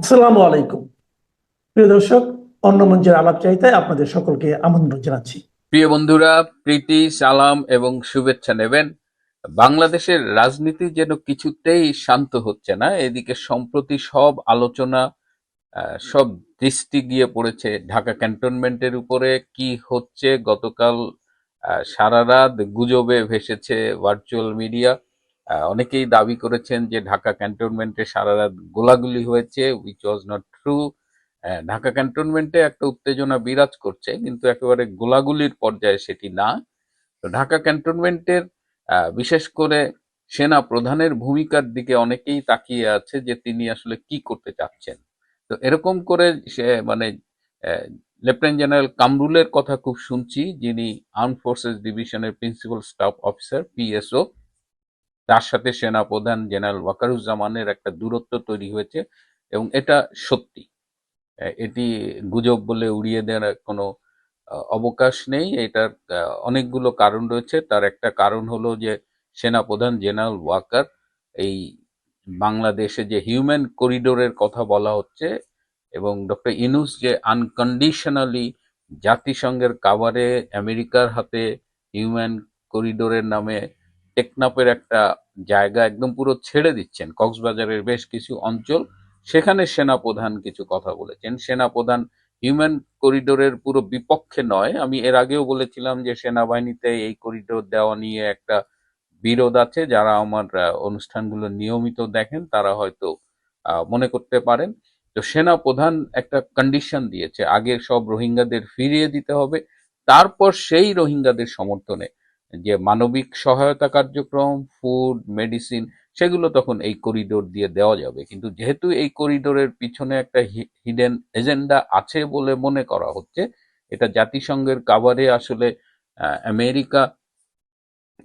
আসসালামু আলাইকুম। প্রিয় দর্শক, অন্য মঞ্চের আলাপ চাইতে আপনাদের সকলকে আমন্ত্রণ জানাচ্ছি। প্রিয় বন্ধুরা, প্রীতি, সালাম এবং শুভেচ্ছা নেবেন। বাংলাদেশের রাজনীতি যেন কিছুতেই শান্ত হচ্ছে না, এদিকে সম্প্রতি সব আলোচনা সব দৃষ্টি গিয়ে পড়েছে ঢাকা ক্যান্টনমেন্টের উপরে, কি হচ্ছে, গতকাল সারা রাত গুজবে ভেসেছে ভার্চুয়াল মিডিয়া অনেকেই দাবি করেছেন যে ঢাকা ক্যান্টনমেন্টে সারা রাত গোলাগুলি হয়েছে which was not true Dhaka ক্যান্টনমেন্টে একটা উত্তেজনা বিরাজ করছে, কিন্তু একেবারে গোলাগুলির পর্যায়ে সেটি না। তো ঢাকা ক্যান্টনমেন্টের বিশেষ করে সেনা প্রধানের ভূমিকার দিকে অনেকেই তাকিয়ে আছে যে তিনি আসলে কি করতে চাচ্ছেন। তো এরকম করে সে মানে লেফটেন্যান্ট জেনারেল কামরুলের কথা খুব শুনছি, যিনি আর্ম ফোর্সেস ডিভিশনের প্রিন্সিপাল স্টাফ অফিসার পিএসও তার সাথে সেনা প্রধান জেনারেল ওয়াকারুজ্জামানের একটা দূরত্ব তৈরি হয়েছে এবং এটা সত্যি। এটি গুজব বলে উড়িয়ে দেওয়ার কোনো অবকাশ নেই। এটার অনেকগুলো কারণ রয়েছে। তার একটা কারণ হলো যে সেনাপ্রধান জেনারেল ওয়াকার এই বাংলাদেশে যে হিউম্যান করিডোরের কথা বলা হচ্ছে এবং ডক্টর ইনুস যে আনকন্ডিশনালি জাতিসংঘের কাভারে আমেরিকার হাতে হিউম্যান করিডোরের নামে টেকনাপের একটা জায়গা একদম পুরো ছেড়ে দিচ্ছেন। কক্সবাজারের বেশ কিছু অঞ্চল, সেখানে সেনাপ্রধান কিছু কথা বলেছেন। সেনাপ্রধান হিউম্যান করিডোরের পুরো বিপক্ষে নয়। আমি এর আগেও বলেছিলাম যে সেনাবাহিনীতে এই করিডোর দেওয়া নিয়ে একটা বিরোধ আছে। যারা আমার অনুষ্ঠানগুলো নিয়মিত দেখেন, তারা হয়তো মনে করতে পারেন। তো সেনা প্রধান একটা কন্ডিশন দিয়েছে। আগে সব রোহিঙ্গাদের ফিরিয়ে দিতে হবে। তারপর সেই রোহিঙ্গাদের সমর্থনে যে মানবিক সহায়তা কার্যক্রম ফুড মেডিসিন সেগুলো তখন এই করিডোর দিয়ে দেওয়া যাবে। কিন্তু যেহেতু এই করিডোরের পিছনে একটা হিডেন এজেন্ডা আছে বলে মনে করা হচ্ছে, এটা জাতিসংঘের কাভারে আসলে আমেরিকা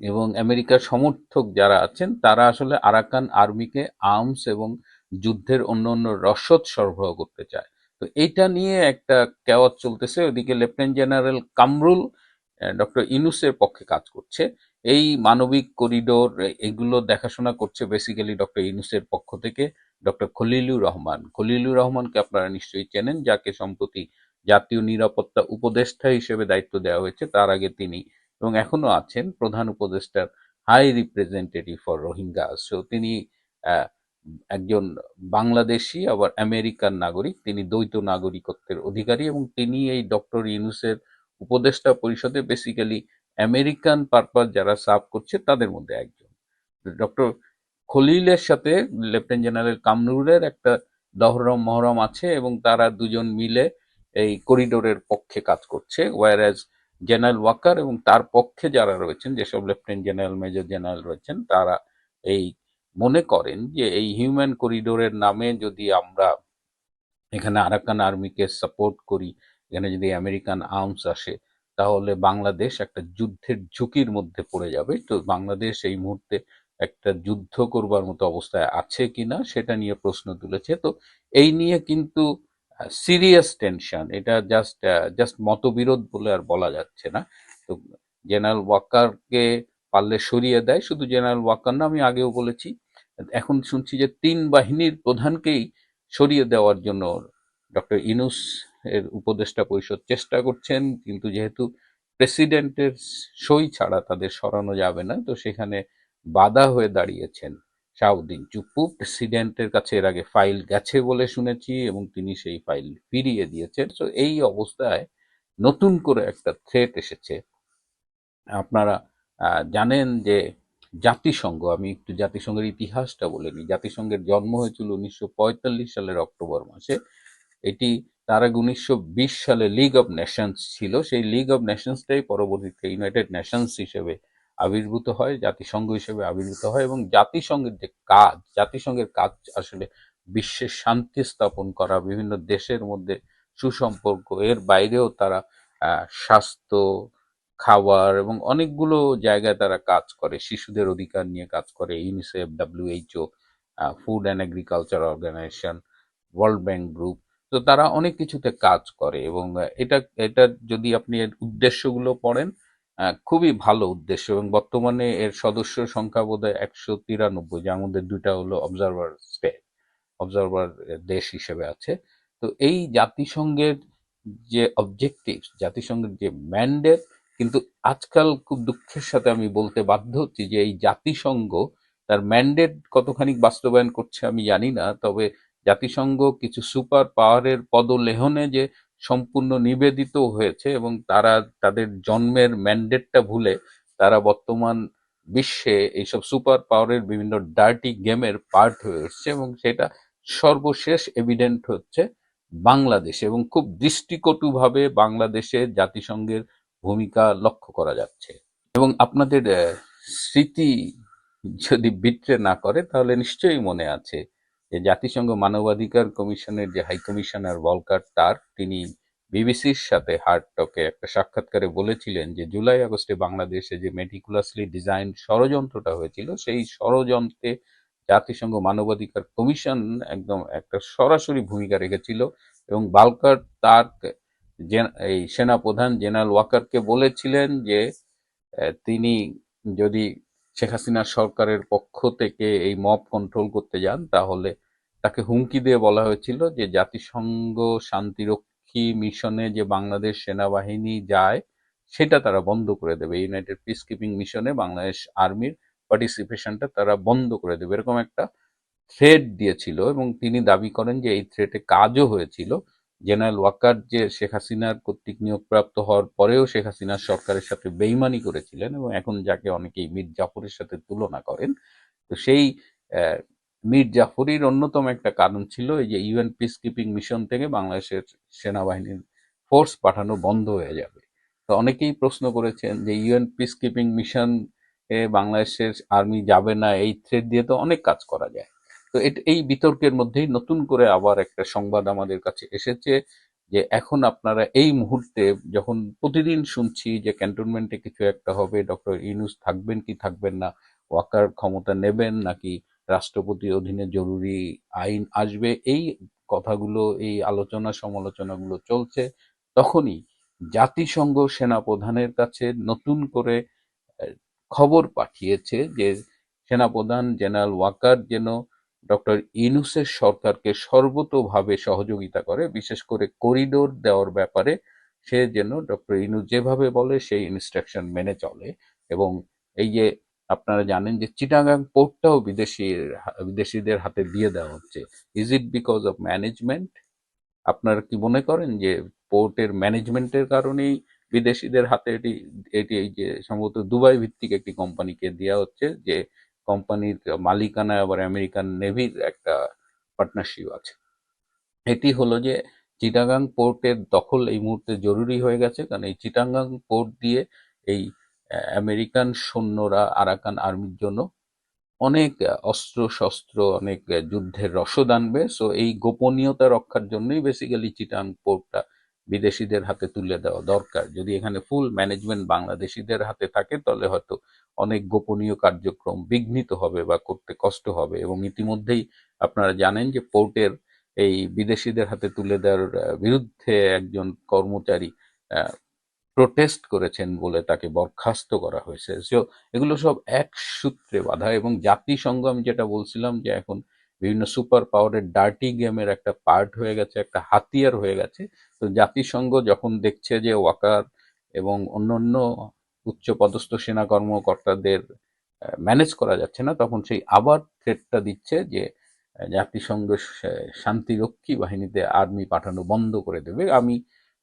এবং আমেরিকার সমর্থক যারা আছেন, তারা আসলে আরাকান আর্মিকে আর্মস এবং যুদ্ধের অন্য অন্য রসদ সরবরাহ করতে চায়। তো এইটা নিয়ে একটা কেওয়াত চলতেছে। ওদিকে লেফটেন্যান্ট জেনারেল কামরুল ডক্টর ইনুসের পক্ষে কাজ করছে। এই মানবিক করিডোর, এগুলো দেখাশোনা করছে বেসিক্যালি ডক্টর ইনুসের পক্ষ থেকে ডক্টর খলিলুর রহমান। খলিলুর রহমানকে আপনারা নিশ্চয়ই চেনেন, যাকে সম্প্রতি জাতীয় নিরাপত্তা উপদেষ্টা হিসেবে দায়িত্ব দেওয়া হয়েছে, তার আগে তিনি এবং এখনও আছেন প্রধান উপদেষ্টার high representative for Rohingya so তিনি একজন বাংলাদেশি, আবার আমেরিকান নাগরিক। তিনি দ্বৈত নাগরিকত্বের অধিকারী এবং তিনি এই ডক্টর ইউনুসের উপদেষ্টা পরিষদে বেসিক্যালি আমেরিকান পারপাস যারা সার্ভ করছে তাদের মধ্যে একজন। ডক্টর খলিলের সাথে লেফটেন্যান্ট জেনারেল কামরুলের একটা দহরম মহরম আছে এবং তারা দুজন মিলে এই করিডোরের পক্ষে কাজ করছে। ওয়ার জেনারেল ওয়াকার এবং তার পক্ষে যারা রয়েছেন, যেসব লেফটেন্যান্ট জেনারেল মেজর জেনারেল রয়েছেন, তারা এই মনে করেন যে এই হিউম্যান করিডোরের নামে যদি আমরা এখানে আরাকান আর্মিকে সাপোর্ট করি এখানে যদি আমেরিকান আর্মস আসে, তাহলে বাংলাদেশ একটা যুদ্ধের ঝুঁকির মধ্যে পড়ে যাবে। তো বাংলাদেশ এই মুহূর্তে একটা যুদ্ধ করবার মতো অবস্থায় আছে কিনা, সেটা নিয়ে প্রশ্ন তুলেছে। তো এই নিয়ে কিন্তু সিরিয়াস টেনশন এটা জাস্ট জাস্ট মতবিরোধ বলে আর বলা যাচ্ছে না। তো জেনারেল ওয়াকারকে পারলে সরিয়ে দেয়। শুধু জেনারেল ওয়াকার না, আমি আগেও বলেছি, এখন শুনছি যে তিন বাহিনীর প্রধানকেই সরিয়ে দেওয়ার জন্য ডক্টর ইনুস এর উপদেষ্টা পরিষদ চেষ্টা করছেন, কিন্তু যেহেতু প্রেসিডেন্টের সই ছাড়া তাদের সরানো যাবে না, তো সেখানে বাধা হয়ে দাঁড়িয়েছেন শাহউদ্দিন চুপ্পু। প্রেসিডেন্টের কাছে এর আগে ফাইল গেছে বলে শুনেছি এবং তিনি সেই ফাইল ফিরিয়ে দিয়েছেন। তো এই অবস্থায় নতুন করে একটা থ্রেট এসেছে। আপনারা জানেন যে জাতিসংঘ, আমি একটু জাতিসংঘের ইতিহাসটা বলে নিই। জাতিসংঘের জন্ম হয়েছিল উনিশশো পঁয়তাল্লিশ সালের অক্টোবর মাসে। এটি তার আগে উনিশশো সালে লিগ অব নেশনস ছিল। সেই লিগ অব নেশনসটাই পরবর্তীতে ইউনাইটেড নেশনস হিসেবে আবির্ভূত হয়, জাতিসংঘ হিসেবে আবির্ভূত হয় এবং জাতিসংঘের যে কাজ, জাতিসংঘের কাজ আসলে বিশ্বের শান্তি স্থাপন করা, বিভিন্ন দেশের মধ্যে সুসম্পর্ক, এর বাইরেও তারা স্বাস্থ্য, খাবার এবং অনেকগুলো জায়গায় তারা কাজ করে, শিশুদের অধিকার নিয়ে কাজ করে UNICEF WHO food and agriculture organization world bank group তো তারা অনেক কিছুতে কাজ করে এবং এটা এটা যদি আপনি এর উদ্দেশ্যগুলো পড়েন খুবই ভালো উদ্দেশ্য এবং বর্তমানে এর সদস্য সংখ্যা বোধ হয় একশো তিরানব্বই, যার মধ্যে দুইটা হলো অবজারভার স্টেট অবজারভার দেশ হিসেবে আছে। তো এই জাতিসংঘের যে অবজেক্টিভ জাতিসংঘের যে ম্যান্ডেট কিন্তু আজকাল খুব দুঃখের সাথে আমি বলতে বাধ্য হচ্ছি যে এই জাতিসংঘ তার ম্যান্ডেট কতখানি বাস্তবায়ন করছে আমি জানি না, তবে জাতিসংঘ কিছু সুপার পাওয়ারের পদলেহনে যে সম্পূর্ণ নিবেদিত হয়েছে এবং তারা তাদের জন্মের ম্যান্ডেটটা ভুলে তারা বর্তমান বিশ্বে এইসব সুপার পাওয়ারের বিভিন্ন ডার্টি গেমের পার্ট হয়ে এসছে এবং সেটা সর্বশেষ এভিডেন্ট হচ্ছে বাংলাদেশে এবং খুব দৃষ্টিকটুভাবে বাংলাদেশে জাতিসংঘের ভূমিকা লক্ষ্য করা যাচ্ছে। এবং আপনাদের স্মৃতি যদি বিট্রে না করে তাহলে নিশ্চয়ই মনে আছে যে জাতিসংঘ মানবাধিকার কমিশনের যে হাই কমিশনার ভলকার তার তিনি বিবিসির সাথে হার্ট টকে একটা সাক্ষাৎকারে বলেছিলেন যে জুলাই আগস্টে বাংলাদেশে যে মেটিকুলাসলি ডিজাইন ষড়যন্ত্রটা হয়েছিল, সেই ষড়যন্ত্রে জাতিসংঘ মানবাধিকার কমিশন একদম একটা সরাসরি ভূমিকা রেখেছিল এবং বালকার তার এই সেনাপ্রধান জেনারেল ওয়াকারকে বলেছিলেন যে তিনি যদি শেখ হাসিনার সরকারের পক্ষ থেকে এই মব কন্ট্রোল করতে যান, তাহলে তাকে হুমকি দিয়ে বলা হয়েছিল যে জাতিসংঘ শান্তিরক্ষী মিশনে যে বাংলাদেশ সেনাবাহিনী যায়, সেটা তারা বন্ধ করে দেবে। ইউনাইটেড পিস কিপিং মিশনে বাংলাদেশ আর্মির পার্টিসিপেশনটা তারা বন্ধ করে দেবে। এরকম একটা থ্রেড দিয়েছিল এবং তিনি দাবি করেন যে এই থ্রেটে কাজও হয়েছিল। জেনারেল ওয়াকার যে শেখ হাসিনার কর্তৃক নিয়োগপ্রাপ্ত হওয়ার পরেও শেখ হাসিনার সরকারের সাথে বেইমানি করেছিলেন এবং এখন যাকে অনেকেই মীর জাফরের সাথে তুলনা করেন, তো সেই মীর জাফরির অন্যতম একটা কারণ ছিল এই যে ইউএন পিস কিপিং মিশন থেকে বাংলাদেশের সেনাবাহিনীর ফোর্স পাঠানো বন্ধ হয়ে যাবে। তো অনেকেই প্রশ্ন করেছেন যে ইউএন পিস কিপিং মিশন বাংলাদেশের আর্মি যাবে না, এই থ্রেড দিয়ে তো অনেক কাজ করা যায়। তো এই বিতর্কের মধ্যেই নতুন করে আবার একটা সংবাদ আমাদের কাছে এসেছে যে এখন আপনারা এই মুহূর্তে যখন প্রতিদিন শুনছি যে ক্যান্টনমেন্টে কিছু একটা হবে, ডক্টর ইউনুস থাকবেন কি থাকবেন না, ওয়াকার ক্ষমতা নেবেন নাকি রাষ্ট্রপতি অধীনে জরুরি আইন আসবে, এই কথাগুলো, এই আলোচনা সমালোচনাগুলো চলছে, তখনই জাতিসংঘ সেনাপ্রধানের কাছে নতুন করে খবর পাঠিয়েছে যে সেনাপ্রধান জেনারেল ওয়াকার যেন ডক্টর ইনুসের সরকারকে সর্বতোভাবে সহযোগিতা করে, বিশেষ করে করিডোর দেওয়ার ব্যাপারে, সে যেন ডক্টর ইনুস যেভাবে বলে, সেই ইনস্ট্রাকশন মেনে চলে। এবং এই যে আপনারা জানেন যে চিটাগাং পোর্টটাও বিদেশি বিদেশিদের হাতে দিয়ে দেওয়া হচ্ছে। Is it because of management আপনারা কি মনে করেন যে পোর্টের ম্যানেজমেন্টের কারণেই বিদেশিদের হাতে এটি এটি এই যে সম্ভবত দুবাই ভিত্তিক একটি কোম্পানিকে দেওয়া হচ্ছে যে কোম্পানির মালিকানা আবার আমেরিকান নেভির একটা পার্টনারশিপ আছে। এটি হলো যে, চিটাগাং পোর্টের দখল এই মুহূর্তে জরুরি হয়ে গেছে, কারণ এই চিটাগাং পোর্ট দিয়ে এই আমেরিকান সৈন্যরা, আরাকান আর্মির জন্য অনেক অস্ত্র শস্ত্র অনেক যুদ্ধের রসদ আনবে। সো এই গোপনীয়তা রক্ষার জন্যই বেসিক্যালি চিটাং পোর্টটা বিদেশিদের হাতে তুলে দেওয়া দরকার। যদি এখানে ফুল ম্যানেজমেন্ট বাংলাদেশিদের হাতে থাকে, তাহলে হয়তো অনেক গোপনীয় কার্যক্রম বিঘ্নিত হবে বা করতে কষ্ট হবে। এবং ইতিমধ্যেই আপনারা জানেন যে পোর্টের এই বিদেশিদের হাতে তুলে দেওয়ার বিরুদ্ধে একজন কর্মচারী প্রোটেস্ট করেছেন বলে তাকে বরখাস্ত করা হয়েছে। সো এগুলো সব এক সূত্রে বাধা এবং জাতিসংঘ, আমি যেটা বলছিলাম যে এখন বিভিন্ন সুপার পাওয়ারের ডার্টি গেমের একটা পার্ট হয়ে গেছে, একটা হাতিয়ার হয়ে গেছে। তো জাতিসংঘ যখন দেখছে যে ওয়াকার এবং অন্যান্য উচ্চ পদস্থ সেনা কর্মকর্তাদের ম্যানেজ করা যাচ্ছে না, তখন সেই আবার থ্রেটটা দিচ্ছে যে জাতিসংঘ শান্তিরক্ষী বাহিনীতে আর্মি পাঠানো বন্ধ করে দেবে। আমি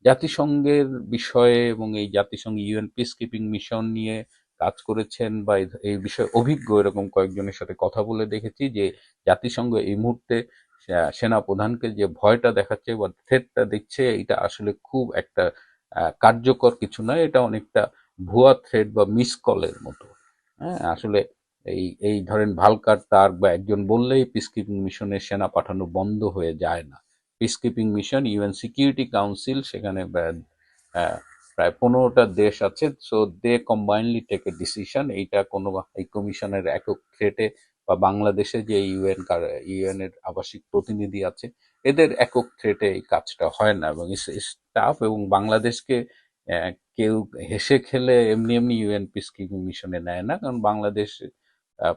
জাতিসংঘের বিষয়ে এবং এই জাতিসংঘ ইউএন পিস কিপিং মিশন নিয়ে কাজ করেছেন বা এই- বিষয়ে অভিজ্ঞ এরকম কয়েকজনের সাথে কথা বলে দেখেছি যে, জাতিসংঘ এই মুহূর্তে সেনা প্রধানকে যে ভয়টা দেখাচ্ছে বা থ্রেটটা দিচ্ছে, এটা আসলে খুব একটা কার্যকর কিছু নয়। এটা অনেকটা ভুয়া থ্রেট বা মিস কলের মতো। হ্যাঁ আসলে এই এই ধরেন ভালকার তার বা একজন বললেই পিস কিপিং মিশনের সেনা পাঠানো বন্ধ হয়ে যায় না। Peacekeeping mission UN security council সেখানে প্রায় পনেরোটা দেশ আছে। So they combinedly take a decision এইটা কোনো হাই কমিশনের একক থ্রেটে বা বাংলাদেশে যে ইউএন ইউএন এর আবাসিক প্রতিনিধি আছে, এদের একক থ্রেটে এই কাজটা হয় না এবং স্টাফ এবং বাংলাদেশকে কেউ হেসে খেলে এমনি এমনি ইউএন পিস কিপিং মিশনে নেয় না। কারণ বাংলাদেশ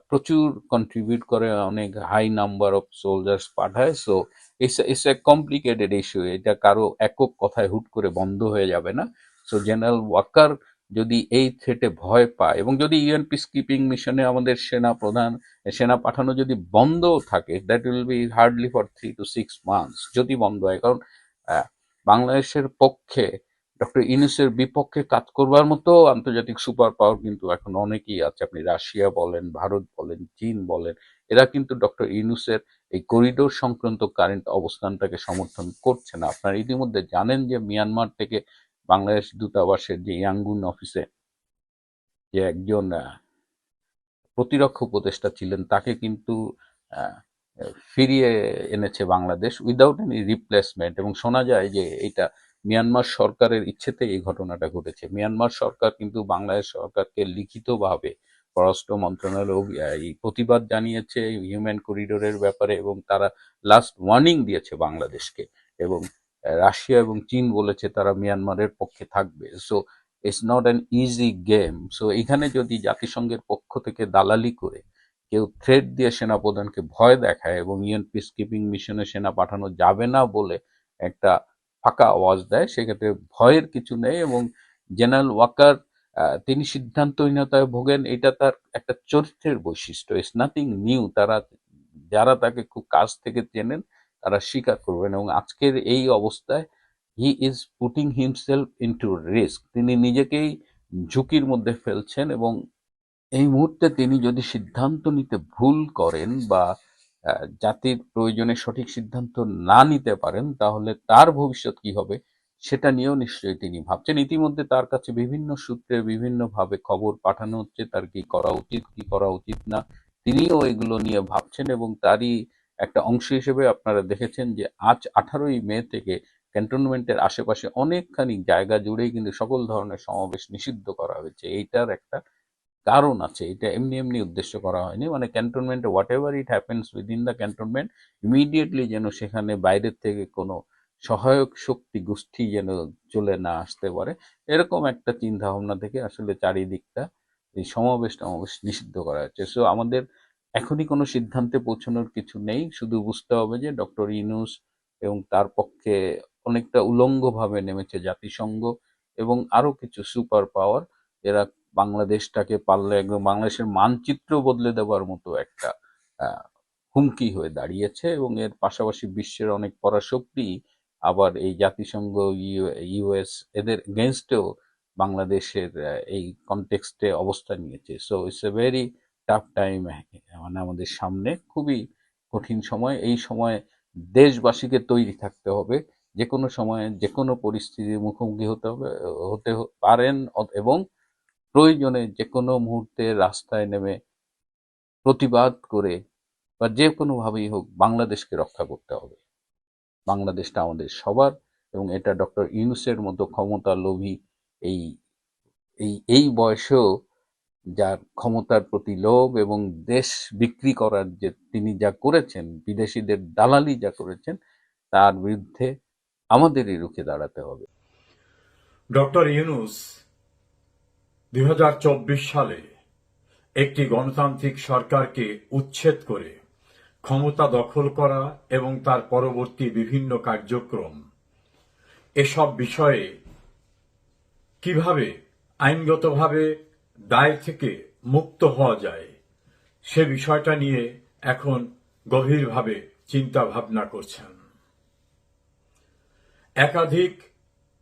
প্রচুর কন্ট্রিবিউট করে, অনেক হাই নাম্বার অফ সোলজার্স পাঠায়। So it's it's a complicated issue এটা কারও একক কথায় হুট করে বন্ধ হয়ে যাবে না। সো জেনারেল ওয়াকার যদি এই থ্রেটে ভয় পায় এবং যদি ইউএন পিস কিপিং মিশনে আমাদের সেনা প্রধান, সেনা পাঠানো যদি বন্ধ থাকে that will be hardly for three two six months যদি বন্ধ হয়। কারণ বাংলাদেশের পক্ষে ডক্টর ইউনুসের বিপক্ষে কাজ করবার মতো আন্তর্জাতিক সুপার পাওয়ার কিন্তু এখন অনেকেই আছে। আপনি রাশিয়া বলেন, ভারত বলেন, চীন বলেন, এরা কিন্তু ডক্টর ইউনুসের এই করিডোর সংক্রান্ত কারেন্ট অবস্থানটাকে সমর্থন করছে না। আপনারা ইতিমধ্যে জানেন যে মিয়ানমার থেকে বাংলাদেশ দূতাবাসের যে ইয়াঙ্গুন অফিসে যে একজন প্রতিরক্ষা উপদেষ্টা ছিলেন, তাকে কিন্তু ফিরিয়ে এনেছে বাংলাদেশ উইদাউট এনি রিপ্লেসমেন্ট এবং শোনা যায় যে এটা মিয়ানমার সরকারের ইচ্ছেতে এই ঘটনাটা ঘটেছে। মিয়ানমার সরকার কিন্তু বাংলাদেশ সরকারকে লিখিতভাবে পররাষ্ট্র মন্ত্রণালয় প্রতিবাদ জানিয়েছে হিউম্যান করিডোরের ব্যাপারে এবং তারা লাস্ট ওয়ার্নিং দিয়েছে বাংলাদেশকে। এবং রাশিয়া এবং চীন বলেছে তারা মিয়ানমারের পক্ষে থাকবে। So it's not an easy game so এখানে যদি জাতিসংঘের পক্ষ থেকে দালালি করে কেউ থ্রেড দিয়ে সেনাপ্রধানকে ভয় দেখায় এবং ইউএন পিস কিপিং মিশনে সেনা পাঠানো যাবে না বলে একটা ফাঁকা আওয়াজ দেয়, সেক্ষেত্রে ভয়ের কিছু নেই এবং জেনারেল ওয়াকার তিনি সিদ্ধান্তহীনতায় ভোগেন, এটা তার একটা চরিত্রের বৈশিষ্ট্য। ইটস নাথিং নিউ তারা, যারা তাকে খুব কাছ থেকে চেনেন তারা স্বীকার করবেন এবং আজকের এই অবস্থায় he is putting himself into risk তিনি নিজেকেই ঝুঁকির মধ্যে ফেলছেন এবং এই মুহূর্তে তিনি যদি সিদ্ধান্ত নিতে ভুল করেন বা জাতির প্রয়োজনে সঠিক সিদ্ধান্ত না নিতে পারেন, তাহলে তার ভবিষ্যৎ কি হবে সেটা নিয়েও নিশ্চয়ই তিনি ভাবছেন। ইতিমধ্যে তার কাছে বিভিন্ন সূত্রে বিভিন্নভাবে খবর পাঠানো হচ্ছে, তার কি করা উচিত, কি করা উচিত না, তিনিও এগুলো নিয়ে ভাবছেন এবং তারই একটা অংশ হিসেবে আপনারা দেখেছেন যে আজ আঠারোই মে থেকে ক্যান্টনমেন্টের আশেপাশে অনেকখানি জায়গা জুড়েই কিন্তু সকল ধরনের সমাবেশ নিষিদ্ধ করা হয়েছে। এইটার একটা কারণ আছে। এটা এমনি এমনি উদ্দেশ্য করা হয়নি। মানে ক্যান্টনমেন্টে whatever it happens within the cantonment immediately যেন সেখানে বাইরের থেকে কোনো সহায়ক শক্তি, গোষ্ঠী যেন চলে না আসতে পারে। এরকম একটা চিন্তা ভাবনা থেকে আসলে চারিদিকটা এই সমাবেশ টমাবেশ নিষিদ্ধ করা হচ্ছে সো আমাদের এখনই কোনো সিদ্ধান্তে পৌঁছানোর কিছু নেই। শুধু বুঝতে হবে যে ডক্টর ইনুস এবং তার পক্ষে অনেকটা উলঙ্গভাবে নেমেছে জাতিসংঘ এবং আরও কিছু সুপার পাওয়ার। এরা বাংলাদেশটাকে পারলে একদম বাংলাদেশের মানচিত্র বদলে দেওয়ার মতো একটা হুমকি হয়ে দাঁড়িয়েছে এবং এর পাশাপাশি বিশ্বের অনেক পরাশক্তি আবার এই জাতিসংঘ ইউএস এদের এগেনস্টেও বাংলাদেশের এই কনটেক্সটে অবস্থান নিয়েছে। So it's a very tough time মানে আমাদের সামনে খুবই কঠিন সময়। এই সময় দেশবাসীকে তৈরি থাকতে হবে। যে কোনো সময়ে যে কোনো পরিস্থিতির মুখোমুখি হতে হবে, হতে পারেন এবং প্রয়োজনে যে কোনো মুহূর্তে রাস্তায় নেমে প্রতিবাদ করে বা যে কোনোভাবেই হোক বাংলাদেশকে রক্ষা করতে হবে। বাংলাদেশটা আমাদের সবার এবং এটা ডক্টর ইউনুসের মতো ক্ষমতা লোভী এই এই এই বয়সেও যার ক্ষমতার প্রতি লোভ এবং দেশ বিক্রি করার যে তিনি যা করেছেন, বিদেশিদের দালালি যা করেছেন, তার বিরুদ্ধে আমাদেরই রুখে দাঁড়াতে হবে। ডক্টর ইউনুস দু হাজার চব্বিশ সালে একটি গণতান্ত্রিক সরকারকে উচ্ছেদ করে ক্ষমতা দখল করা এবং তার পরবর্তী বিভিন্ন কার্যক্রম, এসব বিষয়ে কীভাবে আইনগতভাবে দায় থেকে মুক্ত হওয়া যায়। সে বিষয়টা নিয়ে এখন গভীরভাবে চিন্তা ভাবনা করছেন। একাধিক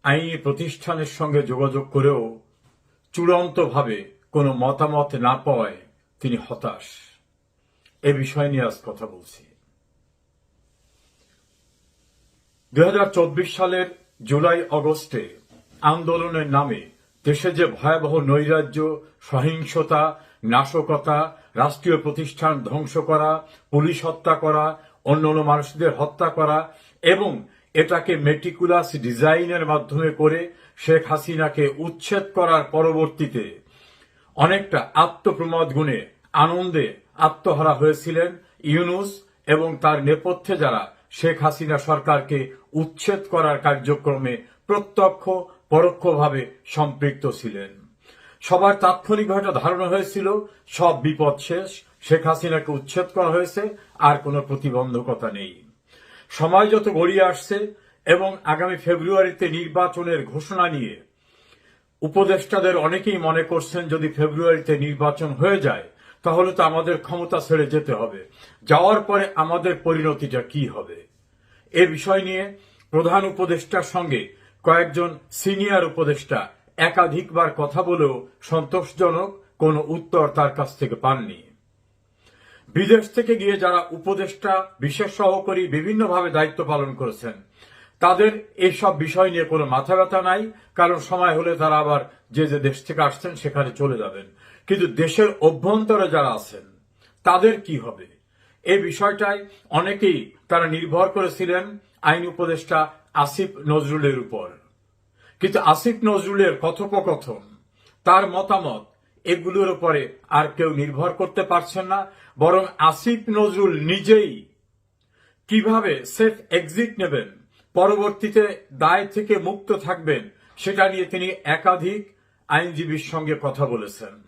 আইনি প্রতিষ্ঠানের সঙ্গে যোগাযোগ করেও চূড়ান্তভাবে কোনো মতামত না পাওয়ায় তিনি হতাশ। এ বিষয় নিয়ে আজ কথা বলছি। দু হাজার চব্বিশ সালের জুলাই অগস্টে আন্দোলনের নামে দেশে যে ভয়াবহ নৈরাজ্য, সহিংসতা, নাশকতা, রাষ্ট্রীয় প্রতিষ্ঠান ধ্বংস করা, পুলিশ হত্যা করা অন্যান্য মানুষদের হত্যা করা এবং এটাকে মেটিকুলাস ডিজাইনের মাধ্যমে করে শেখ হাসিনাকে উচ্ছেদ করার পরবর্তীতে অনেকটা আত্মপ্রমোদ গুণে আনন্দে আত্মহারা হয়েছিলেন ইউনুস এবং তার নেপথ্যে যারা শেখ হাসিনা সরকারকে উচ্ছেদ করার কার্যক্রমে প্রত্যক্ষ পরোক্ষভাবে সম্পৃক্ত ছিলেন। সবার তাৎক্ষণিকভাবে ধারণা হয়েছিল, সব বিপদ শেষ, শেখ হাসিনাকে উচ্ছেদ করা হয়েছে, আর কোনো প্রতিবন্ধকতা নেই। সময় যত গড়িয়ে আসছে এবং আগামী ফেব্রুয়ারিতে নির্বাচনের ঘোষণা নিয়ে উপদেষ্টাদের অনেকেই মনে করছেন, যদি ফেব্রুয়ারিতে নির্বাচন হয়ে যায়, তাহলে তো আমাদের ক্ষমতা ছেড়ে যেতে হবে। যাওয়ার পরে আমাদের পরিণতিটা কি হবে? এ বিষয় নিয়ে প্রধান উপদেষ্টার সঙ্গে কয়েকজন সিনিয়র উপদেষ্টা একাধিকবার কথা বলেও সন্তোষজনক কোনো উত্তর তার কাছ থেকে পাননি। বিদেশ থেকে গিয়ে যারা উপদেষ্টা, বিশেষ সহকারী বিভিন্নভাবে দায়িত্ব পালন করেছেন, তাদের এইসব বিষয় নিয়ে কোনো মাথা ব্যথা নাই, কারণ সময় হলে তারা আবার যে যে দেশ থেকে আসছেন সেখানে চলে যাবেন। কিন্তু দেশের অভ্যন্তরে যারা আছেন, তাদের কি হবে? এই বিষয়টায় অনেকেই তারা নির্ভর করেছিলেন আইন উপদেষ্টা আসিফ নজরুলের উপর। কিন্তু আসিফ নজরুলের কথোপকথন, তার মতামত, এগুলোর উপরে আর কেউ নির্ভর করতে পারছেন না, বরং আসিফ নজরুল নিজেই কীভাবে সেফ এক্সিট নেবেন, পরবর্তীতে দায় থেকে মুক্ত থাকবেন, সেটা নিয়ে তিনি একাধিক আইনজীবীর সঙ্গে কথা বলেছেন।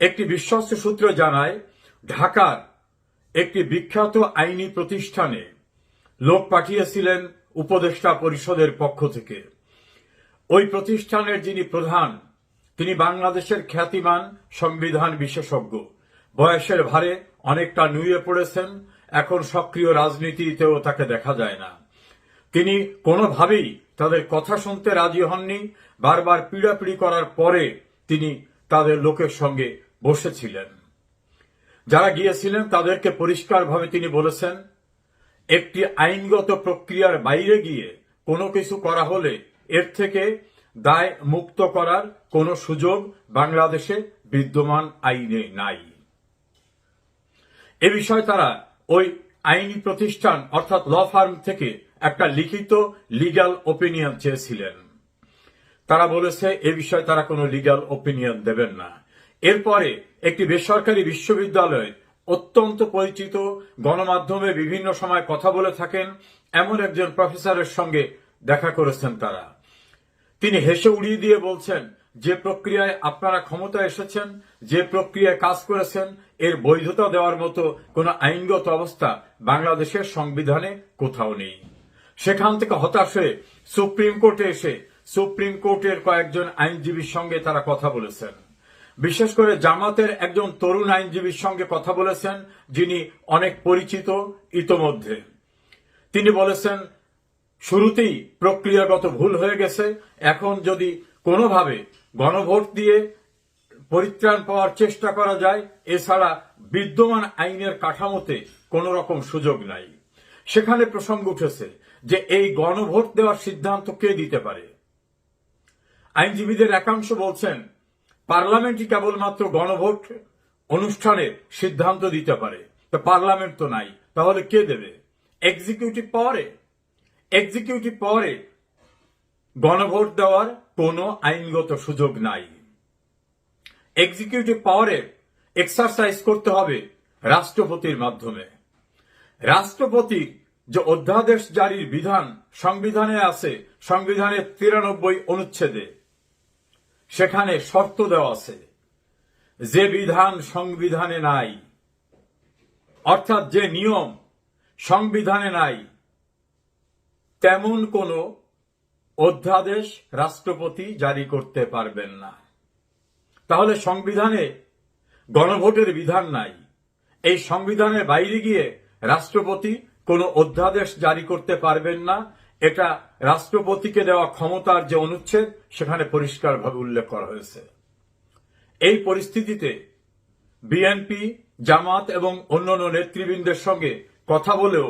একটি বিশ্বস্ত সূত্র জানায়, ঢাকার একটি বিখ্যাত আইনি প্রতিষ্ঠানে লোক পাঠিয়েছিলেন উপদেষ্টা পরিষদের পক্ষ থেকে। ওই প্রতিষ্ঠানের যিনি প্রধান, তিনি বাংলাদেশের খ্যাতিমান সংবিধান বিশেষজ্ঞ। বয়সের ভারে অনেকটা নুয়ে পড়েছেন, এখন সক্রিয় রাজনীতিতেও তাকে দেখা যায় না। তিনি কোনোভাবেই তাদের কথা শুনতে রাজি হননি, বারবার পিড়াপিড়ি করার পরে তিনি তাদের লোকের সঙ্গে বসেছিলেন। যারা গিয়েছিলেন তাদেরকে পরিষ্কারভাবে তিনি বলেছেন একটি আইনগত প্রক্রিয়ার বাইরে গিয়ে কোনো কিছু করা হলে এর থেকে দায় মুক্ত করার কোনো সুযোগ বাংলাদেশে বিদ্যমান আইনে নাই। এ বিষয়ে তারা ওই আইনি প্রতিষ্ঠান অর্থাৎ ল ফার্ম থেকে একটা লিখিত লিগ্যাল ওপিনিয়ন চেয়েছিলেন। তারা বলেছে, এ বিষয়ে তারা কোনো লিগ্যাল ওপিনিয়ন দেবেন না। এরপরে একটি বেসরকারি বিশ্ববিদ্যালয় অত্যন্ত পরিচিত, গণমাধ্যমে বিভিন্ন সময় কথা বলে থাকেন এমন একজন প্রফেসরের সঙ্গে দেখা করেছেন তারা। তিনি হেসে উড়িয়ে দিয়ে বলছেন, যে প্রক্রিয়ায় আপনারা ক্ষমতা এসেছেন, যে প্রক্রিয়ায় কাজ করেছেন, এর বৈধতা দেওয়ার মতো কোনো আইনগত অবস্থা বাংলাদেশের সংবিধানে কোথাও নেই। সেখান থেকে হতাশ হয়ে সুপ্রিম কোর্টে এসে সুপ্রিম কোর্টের কয়েকজন আইনজীবীর সঙ্গে তারা কথা বলেছেন। বিশেষ করে জামাতের একজন তরুণ আইনজীবীর সঙ্গে কথা বলেছেন, যিনি অনেক পরিচিত ইতোমধ্যে। তিনি বলেছেন, শুরুতেই প্রক্রিয়াগত ভুল হয়ে গেছে। এখন যদি কোনোভাবে গণভোট দিয়ে পরিত্রাণ পাওয়ার চেষ্টা করা যায়, এছাড়া বিদ্যমান আইনের কাঠামোতে কোন রকম সুযোগ নাই। সেখানে প্রসঙ্গ উঠেছে যে এই গণভোট দেওয়ার সিদ্ধান্ত কে দিতে পারে? আইনজীবীদের একাংশ বলছেন পার্লামেন্টই কেবলমাত্র গণভোট অনুষ্ঠানের সিদ্ধান্ত দিতে পারে। তো পার্লামেন্ট তো নাই, তাহলে কে দেবে? এক্সিকিউটিভ পাওয়ারে এক্সিকিউটিভ পাওয়ারে গণভোট দেওয়ার কোনো আইনগত সুযোগ নাই। এক্সিকিউটিভ পাওয়ারে এক্সারসাইজ করতে হবে রাষ্ট্রপতির মাধ্যমে। রাষ্ট্রপতির যে অধ্যাদেশ জারির বিধান সংবিধানে আছে, সংবিধানের তিরানব্বই অনুচ্ছেদে সেখানে শর্ত দেওয়া আছে। যে বিধান সংবিধানে নাই, অর্থাৎ যে নিয়ম সংবিধানে নাই, তেমন কোন অধ্যাদেশ রাষ্ট্রপতি জারি করতে পারবেন না। তাহলে সংবিধানে গণভোটের বিধান নাই। এই সংবিধানের বাইরে গিয়ে রাষ্ট্রপতি কোনো অধ্যাদেশ জারি করতে পারবেন না। এটা রাষ্ট্রপতিকে দেওয়া ক্ষমতার যে অনুচ্ছেদ, সেখানে পরিষ্কারভাবে উল্লেখ করা হয়েছে। এই পরিস্থিতিতে বিএনপি, জামাত এবং অন্যান্য নেতৃবৃন্দের সঙ্গে কথা বলেও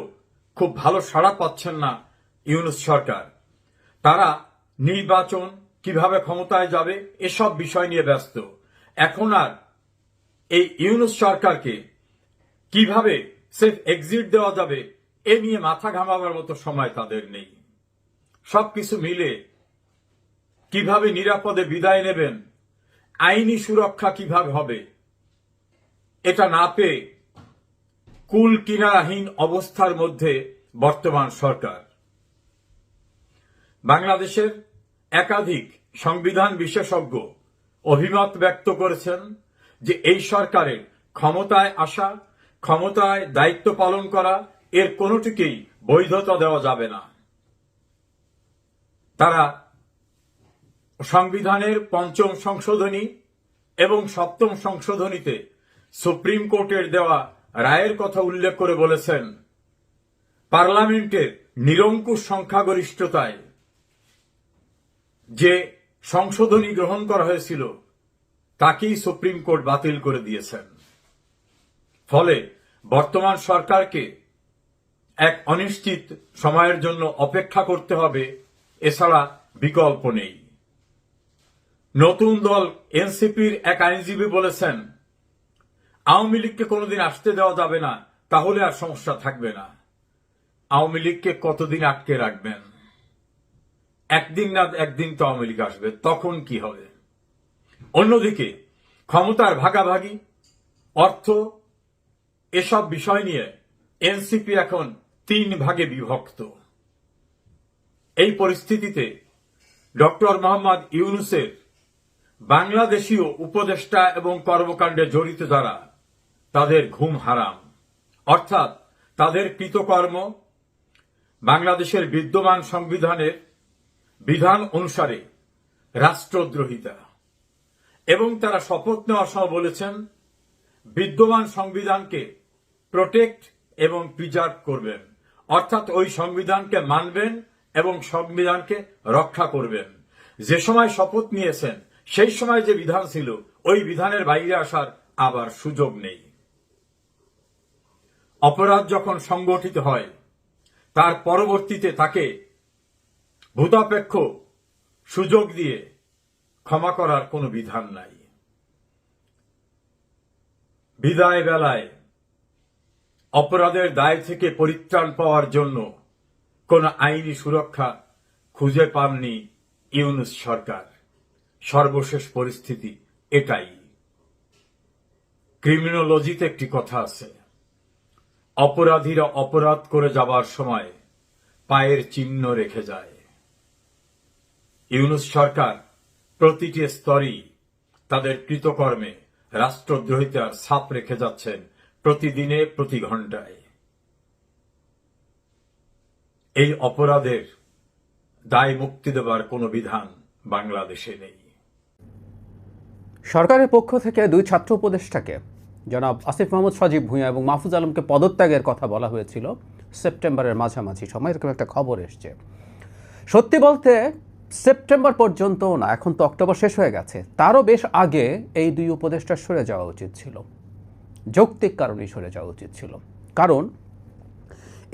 খুব ভালো সাড়া পাচ্ছেন না ইউনুস সরকার। তারা নির্বাচন কীভাবে ক্ষমতায় যাবে, এসব বিষয় নিয়ে ব্যস্ত। এখন আর এই ইউনুস সরকারকে কীভাবে সেফ এক্সিট দেওয়া যাবে, এ নিয়ে মাথা ঘামাবার মতো সময় তাদের নেই। সবকিছু মিলে কীভাবে নিরাপদে বিদায় নেবেন, আইনি সুরক্ষা কীভাবে হবে, এটা না পেয়ে কুল কিনারাহীন অবস্থার মধ্যে বর্তমান সরকার। বাংলাদেশের একাধিক সংবিধান বিশেষজ্ঞ অভিমত ব্যক্ত করেছেন যে এই সরকারের ক্ষমতায় আসা, ক্ষমতায় দায়িত্ব পালন করা, এর কোনোটিকেই বৈধতা দেওয়া যাবে না। তারা সংবিধানের পঞ্চম সংশোধনী এবং সপ্তম সংশোধনীতে সুপ্রিম কোর্টের দেওয়া রায়ের কথা উল্লেখ করে বলেছেন, পার্লামেন্টের নিরঙ্কুশ সংখ্যাগরিষ্ঠতায় যে সংশোধনী গ্রহণ করা হয়েছিল, তাকেই সুপ্রিম কোর্ট বাতিল করে দিয়েছেন। ফলে বর্তমান সরকারকে এক অনিশ্চিত সময়ের জন্য অপেক্ষা করতে হবে এছাড়া বিকল্প নেই। নতুন দল এনসিপির এক আইনজীবী বলেছেন, আওয়ামী লীগকে কোনোদিন আসতে দেওয়া যাবে না, তাহলে আর সমস্যা থাকবে না। আওয়ামী লীগকে কতদিন আটকে রাখবেন? একদিন না একদিন তো আওয়ামী লীগ আসবে, তখন কি হবে? অন্যদিকে, ক্ষমতার ভাগাভাগি, অর্থ, এসব বিষয় নিয়ে এনসিপি এখন তিন ভাগে বিভক্ত। এই পরিস্থিতিতে ডক্টর মোহাম্মদ ইউনুসের বাংলাদেশীয় উপদেষ্টা এবং কর্মকাণ্ডে জড়িত যারা, তাদের ঘুম হারাম। অর্থাৎ তাদের কৃতকর্ম বাংলাদেশের বিদ্যমান সংবিধানের বিধান অনুসারে রাষ্ট্রদ্রোহিতা। এবং তারা শপথ নেওয়ার সময় বলেছেন, বিদ্যমান সংবিধানকে প্রোটেক্ট এবং প্রিজার্ভ করবেন। অর্থাৎ ওই সংবিধানকে মানবেন এবং সংবিধানকে রক্ষা করবেন। যে সময় শপথ নিয়েছেন, সেই সময় যে বিধান ছিল, ওই বিধানের বাইরে আসার আবার সুযোগ নেই। অপরাধ যখন সংগঠিত হয়, তার পরবর্তীতে তাকে ভূতাপেক্ষ সুযোগ দিয়ে ক্ষমা করার কোনো বিধান নাই। বিদায় বেলায় অপরাধের দায় থেকে পরিত্রাণ পাওয়ার জন্য কোন আইনি সুরক্ষা খুঁজে পাননি ইউনুস সরকার। সর্বশেষ পরিস্থিতি এটাই। ক্রিমিনোলজিতে একটি কথা আছে। অপরাধীরা অপরাধ করে যাবার সময় পায়ের চিহ্ন রেখে যায়। ইউনুস সরকার প্রতিটি স্তরেই তাদের কৃতকর্মে রাষ্ট্রদ্রোহিতার ছাপ রেখে যাচ্ছেন প্রতিদিনে, প্রতি ঘন্টায় এই অপরাধের দায় মুক্তি দেবার কোনো বিধান বাংলাদেশে নেই। সরকারের পক্ষ থেকে দুই ছাত্র উপদেষ্টাকে জনাব আসিফ মাহমুদ সজীব ভূঁইয়া এবং মাহফুজ আলমকে পদত্যাগের কথা বলা হয়েছিল সেপ্টেম্বরের মাঝামাঝি সময়। এরকম একটা খবর এসছে। সত্যি বলতে, সেপ্টেম্বর পর্যন্ত না, এখন তো অক্টোবর শেষ হয়ে গেছে। তারও বেশ আগে এই দুই উপদেষ্টা সরে যাওয়া উচিত ছিল। যৌক্তিক কারণেই সরে যাওয়া উচিত ছিল। কারণ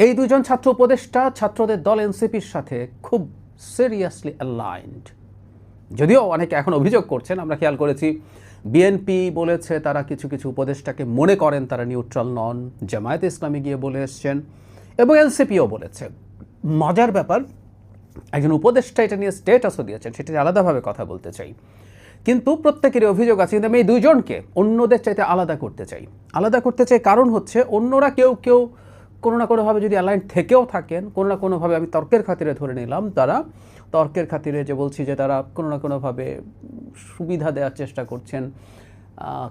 এই দুজন ছাত্র উপদেষ্টা ছাত্রদের দল এনসিপির সাথে খুব সিরিয়াসলি অ্যালাইন্ড যদিও অনেকে এখন অভিযোগ করছেন, আমরা খেয়াল করেছি, বিএনপি বলেছে তারা কিছু কিছু উপদেষ্টাকে মনে করেন তারা নিউট্রাল নন, জামায়াত ইসলামী গিয়ে বলে এসছেন, এবং এনসিপিও বলেছে। মজার ব্যাপার, একজন উপদেষ্টা এটা নিয়ে স্টেটাসও দিয়েছেন, সেটা আলাদাভাবে কথা বলতে চাই। কিন্তু প্রত্যেকেরই অভিযোগ আছে, কিন্তু আমি এই দুইজনকে অন্যদের চাইতে আলাদা করতে চাই। আলাদা করতে চাই কারণ হচ্ছে অন্যরা কেউ কেউ কোনো না কোনোভাবে যদি অ্যালাইন থেকেও থাকেন, কোনো না কোনোভাবে আমি তর্কের খাতিরে ধরে নিলাম তারা, তর্কের খাতিরে যে বলছি যে তারা কোনো না কোনোভাবে সুবিধা দেওয়ার চেষ্টা করছেন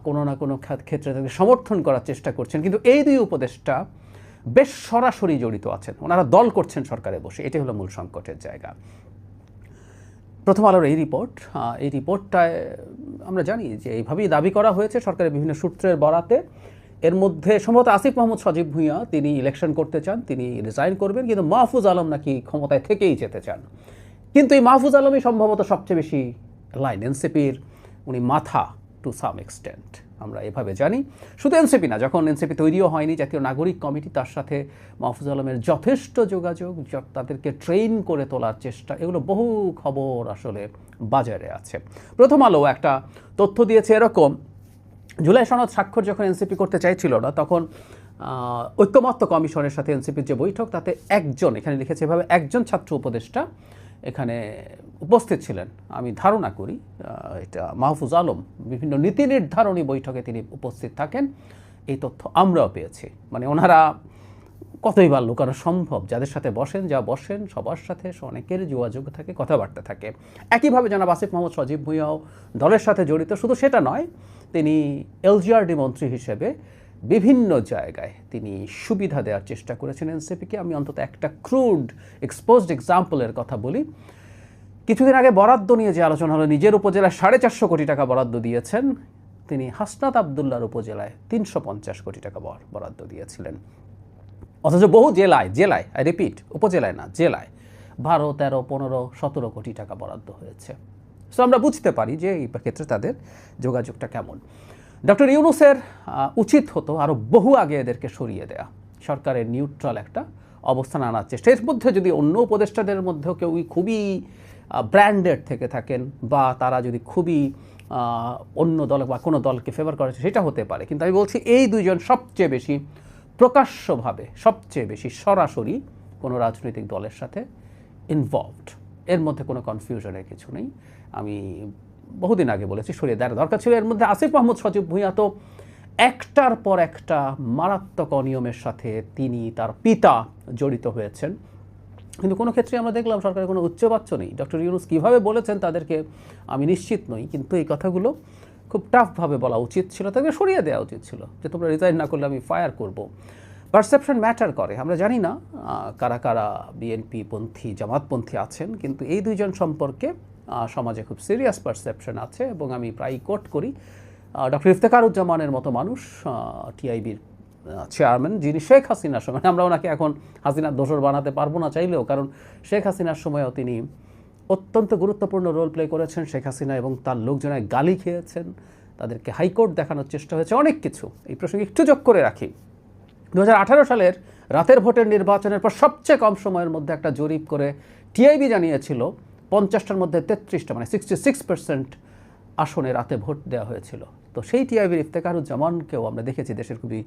কোনো না কোনো ক্ষেত্রে তাদের সমর্থন করার চেষ্টা করছেন, কিন্তু এই দুই উপদেষ্টা বেশ সরাসরি জড়িত আছেন। ওনারা দল করছেন সরকারে বসে, এটাই হলো মূল সংকটের জায়গা। প্রথম আলোর এই রিপোর্ট এই রিপোর্টটায় আমরা জানি যে এইভাবেই দাবি করা হয়েছে সরকারের বিভিন্ন সূত্রের বরাতে। এর মধ্যে সম্ভবত আসিফ মাহমুদ সজীব ভূঁইয়া, তিনি ইলেকশন করতে চান, তিনি রিজাইন করবেন, কিন্তু মাহফুজ আলম নাকি ক্ষমতায় থেকেই যেতে চান। কিন্তু এই মাহফুজ আলমই সম্ভবত সবচেয়ে বেশি লাইন এনসিপির উনি মাথা টু সাম এক্সটেন্ট আমরা এভাবে জানি। শুধু এনসিপি না, যখন এনসিপি তৈরিও হয়নি, জাতীয় নাগরিক কমিটি তার সাথে মাহফুজ আলমের যথেষ্ট যোগাযোগ তাদেরকে ট্রেন করে তোলার চেষ্টা, এগুলো বহু খবর আসলে বাজারে আছে। প্রথম আলো একটা তথ্য দিয়েছে এরকম জুলাই সনদ স্বাক্ষর যখন এনসিপি করতে চাইছিল না, তখন ঐক্যমত্য কমিশনের সাথে এনসিপির যে বৈঠক, তাতে একজন, এখানে লিখেছে এভাবে, একজন ছাত্র উপদেষ্টা এখানে উপস্থিত ছিলেন। আমি ধারণা করি এটা মাহফুজ আলম, বিভিন্ন নীতি নির্ধারণী বৈঠকে তিনি উপস্থিত থাকেন। এই তথ্য আমরাও পেয়েছি। মানে ওনারা কতই বা লুকানো সম্ভব? যাদের সাথে বসেন, যা বসেন, সবার সাথে অনেকের যোগাযোগ থাকে, কথাবার্তা থাকে। একইভাবে জনাব আসিফ মোহাম্মদ সজীব ভুঁইয়াও দলের সাথে জড়িত। শুধু সেটা নয়, তিনি এলজিআরডি মন্ত্রী হিসেবে বিভিন্ন জায়গায় তিনি সুবিধা দেওয়ার চেষ্টা করেছেন এনসিপিকে। আমি অন্তত একটা ক্রুড এক্সপোজড এক্সাম্পলের কথা বলি। কিছুদিন আগে বরাদ্দ নিয়ে যে আলোচনা হলো, নিজের উপজেলায় সাড়ে চারশো কোটি টাকা বরাদ্দ দিয়েছেন। তিনি হাসনাত আবদুল্লার উপজেলায় তিনশো পঞ্চাশ কোটি টাকা বর- বরাদ্দ দিয়েছিলেন। অথচ বহু জেলায় জেলায়, আই রিপিট, উপজেলায় না, জেলায় বারো, তেরো, পনেরো, সতেরো কোটি টাকা বরাদ্দ হয়েছে। সো আমরা বুঝতে পারি যে এই ক্ষেত্রে তাদের যোগাযোগটা কেমন। ডক্টর ইউনুসের উচিত হতো আরও বহু আগে এদেরকে সরিয়ে দেয়া। সরকারের নিউট্রাল একটা অবস্থান আনার চেষ্টা। এর মধ্যে যদি অন্য উপদেষ্টাদের মধ্যেও কেউ খুবই ব্র্যান্ডেড থেকে থাকেন বা তারা যদি খুবই অন্য দল বা কোনো দলকে ফেভার করে, সেটা হতে পারে। কিন্তু আমি বলছি এই দুইজন সবচেয়ে বেশি প্রকাশ্যভাবে সবচেয়ে বেশি সরাসরি কোনো রাজনৈতিক দলের সাথে ইনভলভড এর মধ্যে কোনো কনফিউশনের কিছু নেই। আমি বহুদিন আগে বলেছি, সরিয়ে দেওয়ার দরকার ছিল। এর মধ্যে আসিফ মাহমুদ সচিব ভূঁইয়া তো একটার পর একটা মারাত্মক অনিয়মের সাথে তিনি তার পিতা জড়িত হয়েছেন। কিন্তু কোনো ক্ষেত্রে আমরা দেখলাম সরকারের কোনো উচ্চবাচ্য নেই। ডক্টর ইউনুস কীভাবে বলেছেন তাদেরকে আমি নিশ্চিত নই, কিন্তু এই কথাগুলো খুব টাফভাবে বলা উচিত ছিল, তাদেরকে সরিয়ে দেওয়া উচিত ছিল যে তোমরা রিজাইন না করলে আমি ফায়ার করব। পারসেপশন ম্যাটার করে। আমরা জানি না কারা কারা বিএনপি পন্থী জামাতপন্থী আছেন, কিন্তু এই দুইজন সম্পর্কে সমাজে খুব সিরিয়াস পারসেপশন আছে এবং আমি প্রায় কোট করি। ডক্টর ইফতেকারুজ্জামানের মতো মানুষ টিআইবির চেয়ারম্যান যিনি শেখ হাসিনার সময়, আমরা ওনাকে এখন হাসিনার দোসর বানাতে পারব না চাইলেও, কারণ শেখ হাসিনার সময়ও তিনি অত্যন্ত গুরুত্বপূর্ণ রোল প্লে করেছেন শেখ হাসিনা এবং তার লোকজনের গালি খেয়েছেন। তাদেরকে হাইকোর্ট দেখানোর চেষ্টা হয়েছে অনেক কিছু। এই প্রসঙ্গে একটু যোগ করে রাখি। দু হাজার আঠারো সালের রাতের ভোটের নির্বাচনের পর সবচেয়ে কম সময়ের মধ্যে একটা জরিপ করে টিআইবি জানিয়েছিল, পঞ্চাশটার মধ্যে তেত্রিশটা মানে সিক্সটি সিক্স পার্সেন্ট আসনে রাতে ভোট দেওয়া হয়েছিল। তো সেই টিআইবির ইফতেকারুজ্জামানকেও আমরা দেখেছি, দেশের খুবই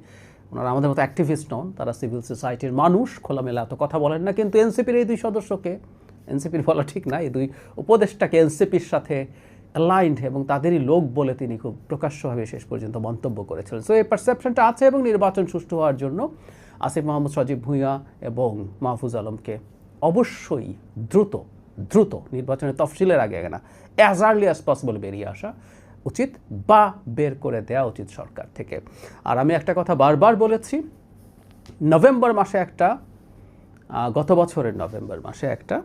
ওনারা আমাদের মতো অ্যাক্টিভিস্ট নন, তারা সিভিল সোসাইটির মানুষ, খোলামেলা এত কথা বলেন না, কিন্তু এনসিপির এই দুই সদস্যকে এনসিপির বলা ঠিক না এই দুই উপদেষ্টাকে এনসিপির সাথে অ্যালাইন্ড এবং তাদেরই লোক বলে তিনি খুব প্রকাশ্যভাবে শেষ পর্যন্ত মন্তব্য করেছিলেন। সো এই পারসেপশনটা আছে এবং নির্বাচন সুষ্ঠু হওয়ার জন্য আসিফ মোহাম্মদ সজীব ভূঁইয়া এবং মাহফুজ আলমকে অবশ্যই দ্রুত দ্রুত নির্বাচনের তফসিলের আগে না অ্যাজ আর্লি অ্যাজ পসিবল বেরিয়ে আসা উচিত বা বের করে দেওয়া উচিত সরকার থেকে। আর আমি একটা কথা বারবার বলেছি, নভেম্বর মাসে একটা গত বছরের নভেম্বর মাসে একটা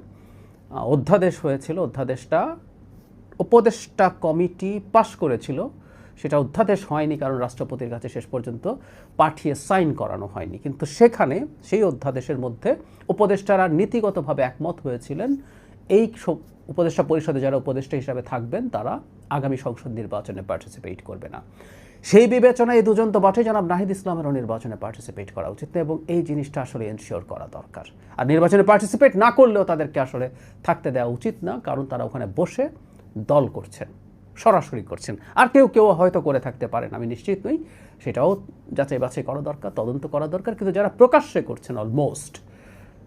অধ্যাদেশ হয়েছিল, অধ্যাদেশটা, উপদেষ্টা কমিটি পাশ করেছিল। সেটা অধ্যাদেশ হয়নি, কারণ রাষ্ট্রপতির কাছে শেষ পর্যন্ত পাঠিয়ে সাইন করানো হয়নি। কিন্তু সেখানে সেই অধ্যাদেশের মধ্যে উপদেষ্টারা নীতিগতভাবে একমত হয়েছিলেন। এই উপদেষ্টা পরিষদে যারা উপদেষ্টা হিসাবে থাকবেন, তারা আগামী সংসদ নির্বাচনে পার্টিসিপেট করবে না। সেই বিবেচনায় এই দুজন তো বটে জনাব নাহিদ ইসলামেরও নির্বাচনে পার্টিসিপেট করা উচিত এবং এই জিনিসটা আসলে এনশিওর করা দরকার। আর নির্বাচনে পার্টিসিপেট না করলেও তাদেরকে আসলে থাকতে দেওয়া উচিত না, কারণ তারা ওখানে বসে দল করছেন, সরাসরি করছেন। আর কেউ কেউ হয়তো করে থাকতে পারেন, আমি নিশ্চিত নই। সেটাও যাচাই বাছাই করা দরকার, তদন্ত করা দরকার। কিন্তু যারা প্রকাশ্যে করছেন অলমোস্ট